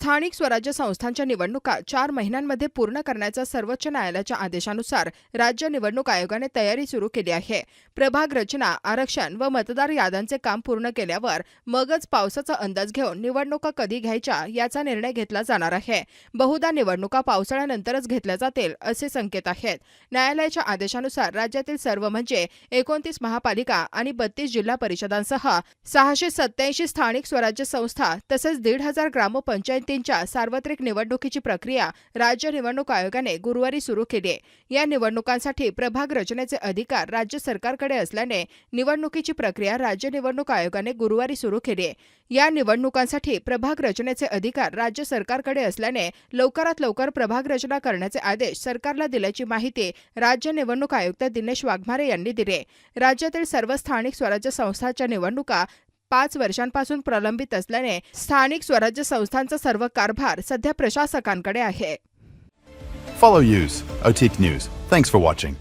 स्थानिक स्वराज्य संस्थांच्या निवडणुका चार महिन्यांमध्ये पूर्ण करण्याच्या सर्वोच्च न्यायालयाच्या आदेशानुसार राज्य निवडणूक आयोगाने तयारी सुरू केली आहे. प्रभाग रचना आरक्षण व मतदार याद्यांचे काम पूर्ण केल्यावर मगच पावसाचा अंदाज घेऊन निवडणुका कधी घ्यायच्या याचा निर्णय घेतला जाणार आहे. बहुधा निवडणुका पावसाळ्यानंतरच घेतल्या जातील असे संकेत आहेत. न्यायालयाच्या आदेशानुसार राज्यातील सर्व म्हणजे एकोणतीस महापालिका आणि बत्तीस जिल्हा परिषदांसह सहाशे सत्याऐंशी स्थानिक स्वराज्य संस्था तसेच दीड हजार समितींच्या सार्वत्रिक निवडणुकीची प्रक्रिया राज्य निवडणूक आयोगाने गुरुवारी सुरू केली. आहे या निवडणुकांसाठी प्रभाग रचनेचे अधिकार राज्य सरकारकडे असल्याने निवडणुकीची प्रक्रिया राज्य निवडणूक आयोगाने गुरुवारी सुरू केली. आहे या निवडणुकांसाठी प्रभाग रचनेचे अधिकार राज्य सरकारकडे असल्याने लवकरात लवकर प्रभाग रचना करण्याचे आदेश सरकारला दिल्याची माहिती राज्य निवडणूक आयुक्त दिनेश वाघमारे यांनी दिली. राज्यातील सर्व स्थानिक स्वराज्य संस्थांच्या निवडणुका पाच वर्षांपासून प्रलंबित असल्याने स्थानिक स्वराज्य संस्थांचा सर्व कारभार सध्या प्रशासकांकडे आहे Follow Use, OTIC News. Thanks for watching.